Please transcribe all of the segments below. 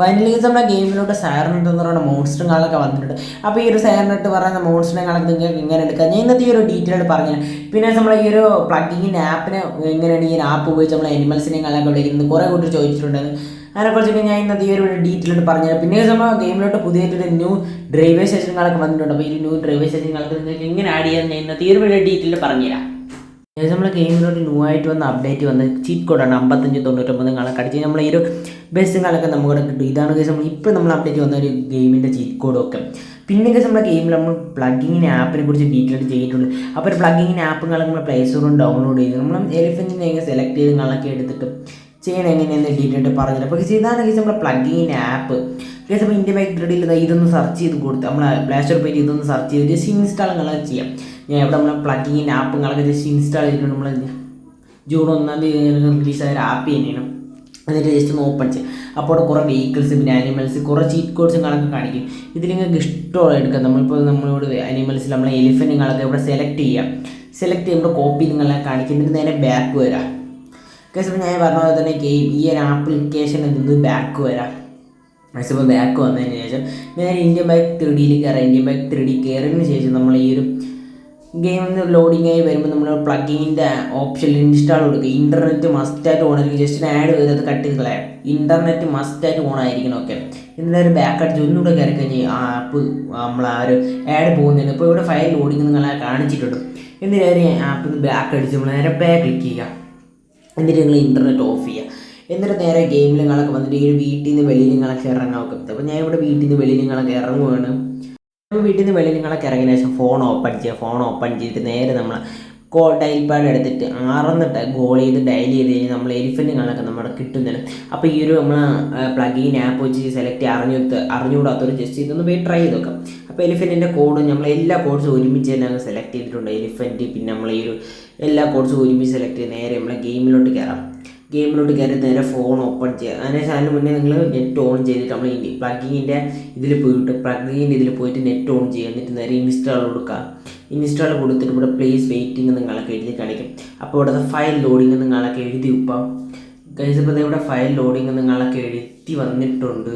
Finally നമ്മുടെ ഗെയിമിലോട്ട് സാറിനെട്ട് എന്ന് പറയുന്ന മോൺസ്റ്ററുകളൊക്കെ വന്നിട്ടുണ്ട്. അപ്പോൾ ഈ ഒരു സാറിനെട്ട് പറയുന്ന മോൺസ്റ്ററുകളൊക്കെ നിങ്ങൾക്ക് എങ്ങനെ എടുക്കാം? ഞാൻ ഇന്നത്തെ ഈ ഒരു ഡീറ്റെയിൽ പറഞ്ഞു പിന്നെ നമ്മൾ ഈ ഒരു പ്ലഗിങ്ങിന്റെ ആപ്പിന് എങ്ങനെയാണ് ഈ ആപ്പ് ഉപയോഗിച്ച് നമ്മൾ അനിമൽസിനെയും വിളിക്കുന്നത് കുറേ കൂട്ടി ചോദിച്ചിട്ടുണ്ടായിരുന്നു. അതിനെക്കുറിച്ചൊക്കെ ഞാൻ ഇന്നത്തെ ഈ ഒരു ഡീറ്റെയിൽ പറഞ്ഞു പിന്നെ നമ്മൾ ഗെയിമിലോട്ട് പുതിയതായിട്ടൊരു ന്യൂ ഡ്രൈവേ സ്റ്റേഷനുകളൊക്കെ വന്നിട്ടുണ്ട്. അപ്പോൾ ഈ ന്യൂ ഡ്രൈവേ സ്റ്റേഷനുകൾക്ക് നിങ്ങൾക്ക് എങ്ങനെ ആഡ് ചെയ്യാൻ ഇന്നത്തെ ഈ ഒരു ഡീറ്റെയിൽ പറഞ്ഞുതരാം. ഏകദേശം നമ്മളെ ഗെയിമിലോട്ട് ന്യൂ ആയിട്ട് വന്ന അപ്ഡേറ്റ് വന്ന ചീറ്റ് കോഡാണ് അമ്പത്തഞ്ച് തൊണ്ണൂറ്റൊമ്പത് കാണാൻ അടിച്ച് നമ്മൾ ഈ ഒരു ബെസ്റ്റ് കാലൊക്കെ നമുക്ക് കിട്ടും. ഇതാണ് കേസ് നമ്മൾ ഇപ്പോൾ നമ്മൾ അപ്ഡേറ്റ് വന്ന ഒരു ഗെയിമിന്റെ ചീറ്റ് കോഡും ഒക്കെ. പിന്നെ കേസ് നമ്മുടെ ഗെയിമിൽ നമ്മൾ പ്ലഗിങ്ങിന് ആപ്പിനെ കുറിച്ച് ഡീറ്റെയിൽ ചെയ്തിട്ടുണ്ട്. അപ്പോൾ ഒരു പ്ലഗിങ്ങിന് ആപ്പുകളൊക്കെ നമ്മൾ പ്ലേ സ്റ്റോറിൽ ഡൗൺലോഡ് ചെയ്ത് നമ്മൾ എലിഫന്റിനെ എങ്ങനെ സെലക്ട് ചെയ്ത് കളൊക്കെ എടുത്തിട്ട് ചെയ്യണം എങ്ങനെയെന്ന് ഡീറ്റെയിൽ പറഞ്ഞില്ല. അപ്പോൾ ഇതാണ് കേസ് നമ്മുടെ പ്ലഗിങ്ങിന് ആപ്പ് കേസ് അപ്പോൾ ഇന്ത്യ ബൈക്ക് ഇതൊന്ന് സെർച്ച് ചെയ്ത് കൊടുത്ത് നമ്മൾ പ്ലേ സ്റ്റോർ പേജ് ഇതൊന്ന് സെർച്ച് ചെയ്ത് ജസ്റ്റ് ഇൻസ്റ്റാൾ നിങ്ങളത് ചെയ്യാം. ഞാൻ ഇവിടെ നമ്മൾ ആപ്പ് ആപ്പുകളൊക്കെ ജസ്റ്റ് ഇൻസ്റ്റാൾ ചെയ്തിട്ടുണ്ട് നമ്മൾ ജൂൺ ഒന്നാം തീയതി റിലീസായ ഒരു ആപ്പ് തന്നെയാണ്. എന്നിട്ട് ജസ്റ്റ് ഒന്ന് ഓപ്പൺ ചെയ്യും. അപ്പോൾ കുറേ വെഹിക്കിൾസ് പിന്നെ ആനിമൽസ് കുറേ ചീറ്റ് കോഡ്സും കാണൊക്കെ കാണിക്കും. ഇതിൽ നിങ്ങൾക്ക് ഇഷ്ടമുള്ള എടുക്കാം? നമ്മളിപ്പോൾ നമ്മളോട് നമ്മളെ നമ്മൾ എലിഫന്റുകളൊക്കെ ഇവിടെ സെലക്ട് ചെയ്യാം. സെലക്ട് ചെയ്യുമ്പോൾ കോപ്പി നിങ്ങളെ കാണിക്കുന്നിട്ട് നേരെ ബാക്ക് വരാം. കേസ് ഞാൻ പറഞ്ഞ പോലെ തന്നെ ഗെയിം ഈ ഒരു ആപ്ലിക്കേഷൻ നിന്ന് ബാക്ക് വരാം. മാക്സിമം ബാക്ക് വന്നതിന് ശേഷം നേരെ ഇന്ത്യൻ ബൈക്ക് ത്രീ ഡിയിൽ കയറാം ഇന്ത്യൻ ബൈക്ക് ത്രീ ഡി കയറിയതിന് ശേഷം നമ്മൾ ഈ ഒരു ഗെയിമിൽ ലോഡിംഗ് ആയി വരുമ്പോൾ നമ്മൾ പ്ലഗിന്റെ ഓപ്ഷൻ ഇൻസ്റ്റാൾ കൊടുക്കുക. ഇന്റർനെറ്റ് മസ്റ്റായിട്ട് ഓൺ ആയിരിക്കും. ജസ്റ്റ് ആഡ് ചെയ്തത് കട്ട് ചെയ്ത് കളയാം. ഇന്റർനെറ്റ് മസ്റ്റായിട്ട് ഓൺ ആയിരിക്കണം. ഓക്കെ. എന്തായാലും ബാക്ക് അടിച്ച് ഒന്നുകൂടെ കയറി കഴിഞ്ഞ് ആ ആപ്പ് നമ്മൾ ആ ഒരു ആഡ് പോകുന്നതിന് ഇപ്പോൾ ഇവിടെ ഫയൽ ലോഡിങ് നിങ്ങളെ കാണിച്ചിട്ടുണ്ട്. എന്നിട്ട് നേരെ ആപ്പിൽ ബാക്ക് അടിച്ച് നമ്മൾ നേരെ ബാക്ക് ക്ലിക്ക് ചെയ്യുക. എന്നിട്ട് നിങ്ങൾ ഇന്റർനെറ്റ് ഓഫ് ചെയ്യുക. എന്നിട്ട് നേരെ ഗെയിമിൽ നിങ്ങളൊക്കെ വന്നിട്ട് ഈ വീട്ടിൽ നിന്ന് വെളിയിൽ നിങ്ങളൊക്കെ ഇറങ്ങാൻ നോക്കുന്നത് അപ്പോൾ ഞാൻ ഇവിടെ വീട്ടിൽ നിന്ന് വെളിയിൽ നിങ്ങളൊക്കെ അപ്പോൾ വീട്ടിൽ നിന്ന് വെളിയിൽ നിങ്ങളൊക്കെ ഇറങ്ങിയ ശേഷം ഫോൺ ഓപ്പൺ ചെയ്യുക ഫോൺ ഓപ്പൺ ചെയ്തിട്ട് നേരെ നമ്മൾ കോൾ ഡയൽ പാഡ് എടുത്തിട്ട് ആറന്നിട്ട് ഗോൾ ചെയ്ത് ഡയൽ ചെയ്ത് കഴിഞ്ഞാൽ നമ്മൾ എലിഫന്റുകളൊക്കെ നമ്മുടെ കിട്ടുന്നില്ല? അപ്പോൾ ഈ ഒരു നമ്മൾ പ്ലഗിൻ ആപ്പ് വെച്ച് സെലക്ട് അറിഞ്ഞു അറിഞ്ഞുകൂടാത്തൊരു ജസ്റ്റ് ഇതൊന്ന് പോയി ട്രൈ ചെയ്ത് നോക്കാം. അപ്പോൾ എലിഫന്റിന്റെ കോഡ് നമ്മൾ എല്ലാ കോഡ്സും ഒരുമിച്ച് തന്നെ അങ്ങ് സെലക്ട് ചെയ്തിട്ടുണ്ട്. എലിഫന്റ് പിന്നെ നമ്മൾ ഈ ഒരു എല്ലാ കോഡ്സും ഒരുമിച്ച് സെലക്ട് ചെയ്ത് നേരെ നമ്മളെ ഗെയിമിലോട്ട് കയറാം ഗെയിമിലോട്ട് കയറി നേരെ ഫോൺ ഓപ്പൺ ചെയ്യുക. അതിന് അതിന് മുന്നേ നിങ്ങൾ നെറ്റ് ഓൺ ചെയ്തിട്ട് നമ്മൾ ഈ പ്ലഗിങ്ങിന്റെ ഇതിൽ പോയിട്ട് പ്ലഗിങ്ങിന്റെ ഇതിൽ പോയിട്ട് നെറ്റ് ഓൺ ചെയ്യുക. എന്നിട്ട് നേരെ ഇൻസ്റ്റാൾ കൊടുക്കുക. ഇൻസ്റ്റാൾ കൊടുത്തിട്ട് ഇവിടെ പ്ലേസ് വെയിറ്റിംഗ് നിങ്ങളൊക്കെ എഴുതി കാണിക്കും. അപ്പോൾ ഇവിടുത്തെ ഫയൽ ലോഡിങ് നിങ്ങളൊക്കെ എഴുതി ഇപ്പം കഴിച്ചപ്പോൾ ഇവിടെ ഫയൽ ലോഡിങ് നിങ്ങളൊക്കെ എഴുതി വന്നിട്ടുണ്ട്.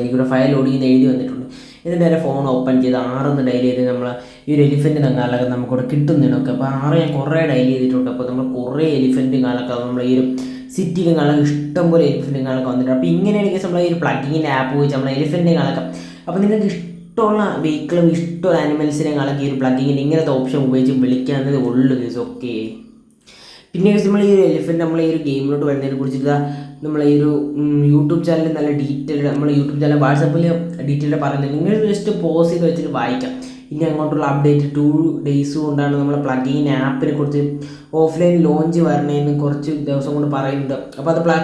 എനിക്കിവിടെ ഫയൽ ലോഡിങ് എഴുതി വന്നിട്ടുണ്ട്. എന്നിട്ട് ഫോൺ ഓപ്പൺ ചെയ്ത് ആറൊന്ന് ഡയൽ ചെയ്ത് നമ്മൾ ഈ ഒരു എലിഫന്റ് കാലൊക്കെ നമുക്കിവിടെ കിട്ടുന്നതിനൊക്കെ. അപ്പോൾ ആറ് ഞാൻ കുറേ ഡയൽ ചെയ്തിട്ടുണ്ട്. അപ്പോൾ നമ്മൾ കുറേ എലിഫന്റ് കാലൊക്കെ നമ്മൾ ഈ ഒരു സിറ്റിയിലും കാണാൻ ഇഷ്ടംപോലെ എലിഫന്റ് കാലൊക്കെ വന്നിട്ടുണ്ട്. അപ്പോൾ കേസ് നമ്മൾ ഈ ഒരു പ്ലഗിങ്ങിന്റെ ആപ്പ് വെച്ച് നമ്മൾ എലിഫന്റ് കാലൊക്കെ അപ്പോൾ നിങ്ങൾക്ക് ഇഷ്ടമുള്ള വെഹിക്കിളും ഇഷ്ടമുള്ള ആനിമൽസിനെ കാലൊക്കെ ഈ ഒരു പ്ലഗിങ്ങിന്റെ ഇങ്ങനത്തെ ഓപ്ഷൻ ഉപയോഗിച്ച് വിളിക്കാവുന്നത് ഉള്ളൂ കേസ് ഓക്കെ പിന്നെ നമ്മൾ ഈ ഒരു എലിഫന്റ് നമ്മൾ ഈ ഒരു ഗെയിമിലോട്ട് വരുന്നതിനെ കുറിച്ചിട്ട് നമ്മൾ ഈ ഒരു യൂട്യൂബ് ചാനലിൽ നല്ല ഡീറ്റെയിൽ നമ്മൾ യൂട്യൂബ് ചാനൽ വാട്സപ്പിൽ ഡീറ്റെയിൽ പറയുന്നുണ്ട് നിങ്ങൾ ജസ്റ്റ് പോസ് ചെയ്ത് വെച്ചിട്ട് വായിക്കാം. ഇനി അങ്ങോട്ടുള്ള അപ്ഡേറ്റ് ടു ഡേയ്സ് കൊണ്ടാണ് നമ്മൾ പ്ലഗിൻ ആപ്പിനെ കുറിച്ച് ഓഫ്ലൈൻ ലോഞ്ച് വരണേന്ന് കുറച്ച് ദിവസം കൊണ്ട് പറയുന്നുണ്ട് അപ്പോൾ അത് പ്ലാ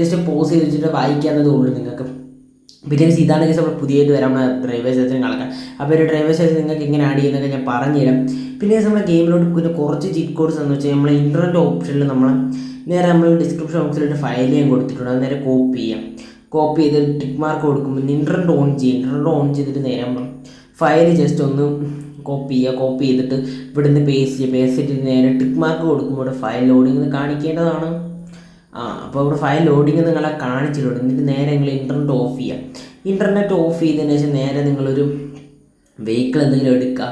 ജസ്റ്റ് പോസ് ചെയ്ത് വെച്ചിട്ട് വായിക്കാവുന്നതേ ഉള്ളൂ നിങ്ങൾക്ക്. പിന്നെ ഇതാണ് കേസ് നമ്മൾ പുതിയതായിട്ട് വരാൻ ഡ്രൈവേഴ്സ് സെഷൻ കളക്കാം അപ്പോൾ ഒരു ഡ്രൈവേഴ്സ് സെഷൻ നിങ്ങൾക്ക് എങ്ങനെ ആഡ് ചെയ്യുന്നതൊക്കെ ഞാൻ പറഞ്ഞുതരാം. പിന്നെ നമ്മുടെ ഗെയിമിലോട്ട് പിന്നെ കുറച്ച് ചീറ്റ് കോഡ്സ് എന്ന് വെച്ചാൽ നമ്മൾ ഇന്റർനെറ്റ് ഓപ്ഷനിൽ നമ്മൾ നേരെ നമ്മൾ ഡിസ്ക്രിപ്ഷൻ ബോക്സിലോട്ട് ഫയൽ ചെയ്യാൻ കൊടുത്തിട്ടുണ്ട്. അത് നേരെ കോപ്പി ചെയ്യാം. കോപ്പി ചെയ്ത് ടിക്ക് മാർക്ക് കൊടുക്കുമ്പോൾ ഇന്റർനെറ്റ് ഓൺ ചെയ്യും. ഇന്റർനെറ്റ് ഓൺ ചെയ്തിട്ട് നേരെ നമ്മൾ ഫയൽ ജസ്റ്റ് ഒന്ന് കോപ്പി ചെയ്യുക. കോപ്പി ചെയ്തിട്ട് ഇവിടുന്ന് പേസ്റ്റ് ചെയ്യുക. പേസ്റ്റ് ചെയ്തിട്ട് നേരെ ടിക്ക് മാർക്ക് കൊടുക്കുമ്പോൾ ഫയൽ ലോഡിങ് കാണിക്കേണ്ടതാണ്. ആ അപ്പോൾ ഇവിടെ ഫയൽ ലോഡിങ് നിങ്ങളെ കാണിച്ചിട്ടുണ്ട്. എന്നിട്ട് നേരെ നിങ്ങൾ ഇന്റർനെറ്റ് ഓഫ് ചെയ്യുക ഇന്റർനെറ്റ് ഓഫ് ചെയ്തതിന് ശേഷം നേരെ നിങ്ങളൊരു വെഹിക്കിൾ എന്തെങ്കിലും എടുക്കുക.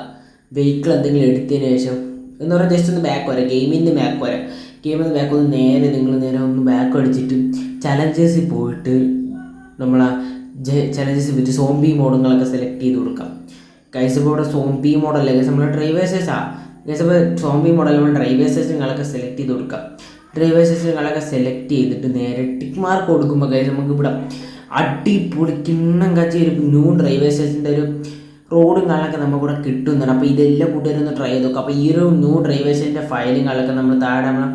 വെഹിക്കിൾ എന്തെങ്കിലും എടുത്തതിന് ശേഷം എന്ന് പറഞ്ഞാൽ ജസ്റ്റ് ഒന്ന് ബാക്ക് വരാം. ഗെയിമിന്റെ ബാക്ക് വരാം. ഗെയിമിൽ നിന്ന് ബാക്ക് ഒന്ന് നേരെ നിങ്ങൾ നേരെ ഒന്ന് ബാക്ക് അടിച്ചിട്ട് ചലഞ്ചേഴ്സിൽ പോയിട്ട് നമ്മളാ ചലഞ്ചേഴ്സ് വിത്ത് സോംബി മോഡുകളൊക്കെ സെലക്ട് ചെയ്ത് കൊടുക്കാം. കൈസപ്പോൾ ഇവിടെ സോംബി മോഡല്ലേ കൈസ് നമ്മൾ ഡ്രൈവേഴ്സേഴ്സാ കൈസ് ഇപ്പോൾ സോംബി മോഡൽ ഡ്രൈവേഴ്സേഴ്സ് നിങ്ങളൊക്കെ സെലക്ട് ചെയ്ത് കൊടുക്കാം. ഡ്രൈവേഴ്സേഴ്സ് നിങ്ങളൊക്കെ സെലക്ട് ചെയ്തിട്ട് നേരെ ടിക്ക് മാർക്ക് കൊടുക്കുമ്പോൾ കഴിഞ്ഞാൽ നമുക്ക് ഇവിടെ അടിപൊളി കിണ്ണം കച്ചി ഒരു ന്യൂ ഡ്രൈവേഴ്സേഴ്സിന്റെ ഒരു റോഡും കാര്യങ്ങളൊക്കെ നമുക്കിവിടെ കിട്ടുന്നുണ്ട്. അപ്പോൾ ഇതെല്ലാം കൂട്ടുകാരും ഒന്ന് ട്രൈ ചെയ്ത് നോക്കാം അപ്പോൾ ഈ ഒരു ന്യൂ ഡ്രൈവേഴ്സിന്റെ ഫയലും കാണൊക്കെ നമ്മൾ താഴെ നമ്മളെ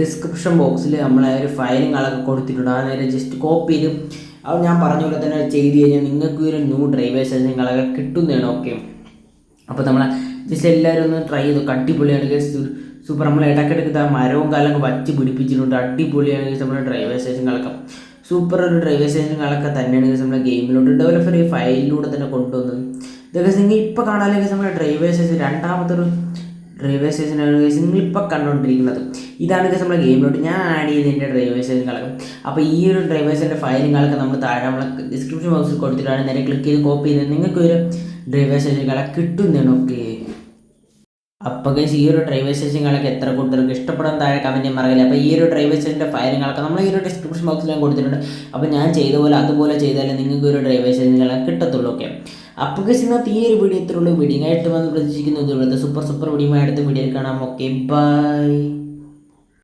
ഡിസ്ക്രിപ്ഷൻ ബോക്സിൽ നമ്മളെ ഒരു ഫയലും കാണൊക്കെ കൊടുത്തിട്ടുണ്ട്. ആ നേരെ ജസ്റ്റ് കോപ്പി ചെയ്ത് അത് ഞാൻ പറഞ്ഞ പോലെ തന്നെ ചെയ്ത് കഴിഞ്ഞാൽ നിങ്ങൾക്ക് ഒരു ന്യൂ ഡ്രൈവേഴ്സ് നിങ്ങളൊക്കെ കിട്ടുന്നതാണ്. ഓക്കെ അപ്പോൾ നമ്മളെ ജസ്റ്റ് എല്ലാവരും ഒന്ന് ട്രൈ ചെയ്തു അടിപൊളിയാണ് സൂപ്പർ. നമ്മൾ ഇടയ്ക്കിടയ്ക്ക് ആ മരവും കാലൊക്കെ വച്ച് പിടിപ്പിച്ചിട്ടുണ്ട്. അടിപൊളിയാണ് നമ്മുടെ ഡ്രൈവർ സ്റ്റേഷനുകളൊക്കെ സൂപ്പർ ഒരു ഡ്രൈവർ കളക്കം തന്നെയാണ് നമ്മുടെ ഗെയിമിലോട്ട് ഡെവലപ്പർ ഈ ഫയലിലൂടെ തന്നെ കൊണ്ടുവന്നത്. ഇതൊക്കെ നിങ്ങൾ ഇപ്പോൾ കാണാനെങ്കിൽ നമ്മുടെ ഡ്രൈവർ സ്റ്റേഷൻ രണ്ടാമത്തെ ഒരു ഡ്രൈവർ സ്റ്റേഷനാണ് നിങ്ങൾ ഇപ്പോൾ കണ്ടുകൊണ്ടിരിക്കുന്നത് ഇതാണ് നമ്മുടെ ഗെയിമിലോട്ട് ഞാൻ ആഡ് ചെയ്തതിന്റെ ഡ്രൈവേഴ്സിന്റെ കളക്കം. അപ്പോൾ ഈ ഒരു ഡ്രൈവർ ഡ്രൈവേഴ്സിന്റെ കളക്കം നമ്മൾ താഴെ നമ്മളെ ഡിസ്ക്രിപ്ഷൻ ബോക്സിൽ കൊടുത്തിട്ടാണ് നേരെ ക്ലിക്ക് ചെയ്ത് കോപ്പി ചെയ്ത് നിങ്ങൾക്ക് ഒരു ഡ്രൈവേഴ്സിന്റെ കള കിട്ടുന്നതാണ് ഓക്കെ അപ്പോൾ ഗൈസ് ഈ ഒരു ഡ്രൈവർ സ്റ്റേഷനുകളൊക്കെ എത്ര കൂടുതൽ ഇഷ്ടപ്പെടാൻ താഴെ കമന്റ് മറകില്ല അപ്പോൾ ഈ ഒരു ഡ്രൈവർ സ്റ്റേഷന്റെ ഫയലുകളൊക്കെ നമ്മൾ ഈ ഒരു ഡിസ്ക്രിപ്ഷൻ ബോക്സിൽ ഞാൻ കൊടുത്തിട്ടുണ്ട്. അപ്പോൾ ഞാൻ ചെയ്ത പോലെ അതുപോലെ ചെയ്താലേ നിങ്ങൾക്ക് ഒരു ഡ്രൈവർ സ്റ്റേഷനുകളെ കിട്ടത്തുള്ളൂ ഓക്കെ അപ്പോൾ ഗൈസ് ഇന്നത്തെ ഈ ഒരു വീഡിയോ ഇത്രയുള്ളൂ വീഡിയോ ആയിട്ട് വന്ന് പ്രതീക്ഷിക്കുന്നു സൂപ്പർ സൂപ്പർ വീഡിയോ അടുത്ത വീഡിയോയിൽ കാണാം ഓക്കെ ബൈ